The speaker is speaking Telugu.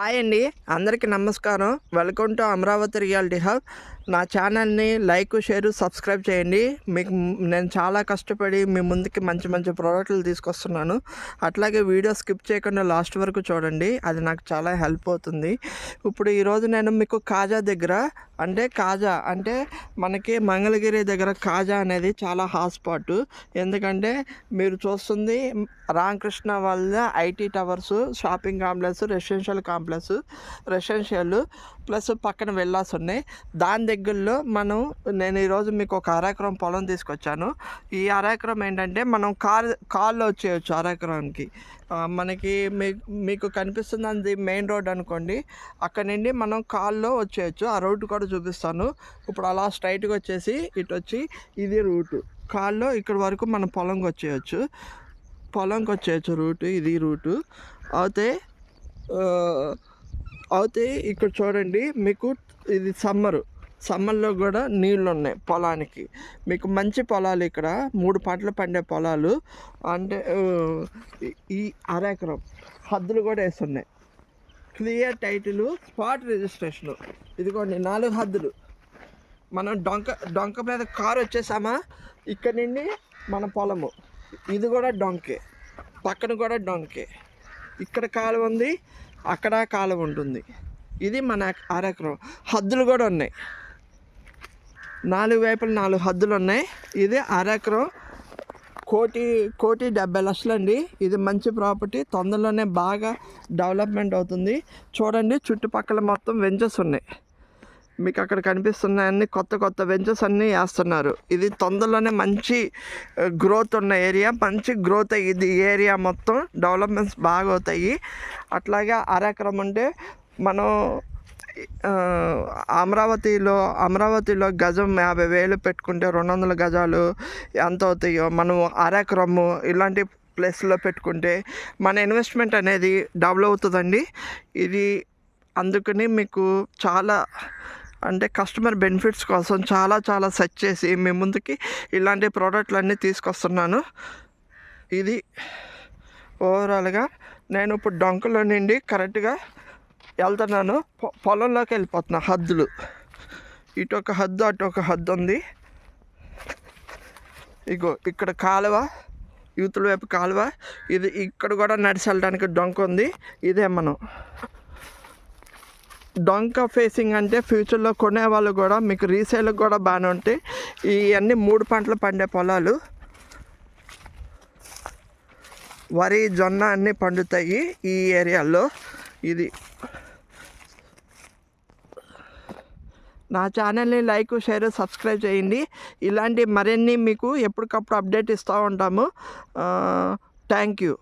హాయ్ అండి. అందరికీ నమస్కారం. Welcome to Amaravati reality hub. నా ఛానల్ని లైక్ షేర్ సబ్స్క్రైబ్ చేయండి. మీకు నేను చాలా కష్టపడి మీ ముందుకి మంచి మంచి ప్రోడక్ట్లు తీసుకొస్తున్నాను. అట్లాగే వీడియో స్కిప్ చేయకుండా లాస్ట్ వరకు చూడండి. అది నాకు చాలా హెల్ప్ అవుతుంది. ఇప్పుడు ఈరోజు నేను మీకు కాజా దగ్గర అంటే కాజా అంటే మనకి మంగళగిరి దగ్గర కాజా అనేది చాలా హాట్స్పాట్ ఎందుకంటే మీరు చూస్తుంది రామకృష్ణ వాళ్ళ IT towers shopping complex residential complex. Plus residential plus పక్కన వెళ్ళాల్సి ఉన్నాయి దాని దగ్గరలో మనం నేను ఈరోజు మీకు ఒక అరెకరం పొలం తీసుకొచ్చాను. ఈ అరెకరం ఏంటంటే మనం కార్ కార్లో వచ్చేయచ్చు అరెకరానికి. మనకి మీ మీకు కనిపిస్తుంది అది మెయిన్ రోడ్ అనుకోండి. అక్కడ నుండి మనం కాల్లో వచ్చేయచ్చు. ఆ రూట్ కూడా చూపిస్తాను. ఇప్పుడు అలా స్ట్రైట్గా వచ్చేసి ఇటు వచ్చి ఇది రూటు. కాల్లో ఇక్కడ వరకు మనం పొలంకి వచ్చేయచ్చు. పొలంకి వచ్చేయచ్చు రూటు ఇది రూటు. అయితే అయితే ఇక్కడ చూడండి మీకు ఇది సమ్మరు. సమ్మర్లో కూడా నీళ్ళు ఉన్నాయి పొలానికి. మీకు మంచి పొలాలు ఇక్కడ మూడు పంటలు పండే పొలాలు. అంటే ఈ- ఈ అరెకరం హద్దులు కూడా వేస్తున్నాయి. Clear title spot registration. ఇదిగోండి నాలుగు హద్దులు. మనం డొంక డొంక మీద కారు వచ్చేసామా? ఇక్కడ నుండి మన పొలము. ఇది కూడా డొంకే. పక్కన కూడా డొంకే. ఇక్కడ కాలువ ఉంది అక్కడ కాలువ ఉంటుంది. ఇది మన అరెకరం. హద్దులు కూడా ఉన్నాయి. నాలుగు వైపులు నాలుగు హద్దులు ఉన్నాయి. ఇది అరెకరం. కోటి కోటి డెబ్బై లక్షలు అండి ఇది మంచి ప్రాపర్టీ. తొందరలోనే బాగా డెవలప్మెంట్ అవుతుంది. చూడండి చుట్టుపక్కల మొత్తం వెంచర్స్ ఉన్నాయి. మీకు అక్కడ కనిపిస్తున్నాయి అన్ని కొత్త కొత్త వెంచర్స్ అన్నీ వేస్తున్నారు. ఇది తొందరలోనే మంచి గ్రోత్ ఉన్న ఏరియా మంచి గ్రోత్ అయ్యింది ఏరియా మొత్తం డెవలప్మెంట్స్ బాగా అవుతాయి అట్లాగే అరెకరం అంటే మనం అమరావతిలో అమరావతిలో గజం యాభై వేలు పెట్టుకుంటే రెండు వందల గజాలు ఎంత అవుతాయో మనం అరెకరము ఇలాంటి ప్లేస్లో పెట్టుకుంటే మన ఇన్వెస్ట్మెంట్ అనేది డబుల్ అవుతుందండి. ఇది అందుకని మీకు చాలా అంటే కస్టమర్ బెనిఫిట్స్ కోసం చాలా చాలా సెర్చ్ చేసి మీ ముందుకి ఇలాంటి ప్రోడక్ట్లన్నీ తీసుకొస్తున్నాను. ఇది ఓవరాల్గా నేను ఇప్పుడు డొంకలో నుండి కరెక్ట్గా వెళ్తున్నాను. పొ- పొలంలోకి వెళ్ళిపోతున్నా హద్దులు. ఇటు ఒక హద్దు అటు ఒక హద్దు ఉంది. ఇగో ఇక్కడ కాలువ యూతుల వైపు కాలువ. ఇది ఇక్కడ కూడా నడిచి వెళ్ళడానికి డొంక ఉంది. ఇదే మనం. డొంక ఫేసింగ్ అంటే ఫ్యూచర్లో కొనే వాళ్ళు కూడా మీకు రీసేల్కి కూడా బాగానే ఉంటాయి. ఇవన్నీ మూడు పంటలు పండే పొలాలు. వరి జొన్న అన్నీ పండుతాయి ఈ ఏరియాలో. ఇది. నా ఛానల్ని లైక్ షేర్ సబ్స్క్రైబ్ చేయండి. ఇలాంటి మరిన్ని మీకు ఎప్పటికప్పుడు అప్డేట్ ఇస్తూ ఉంటాము. Thank you.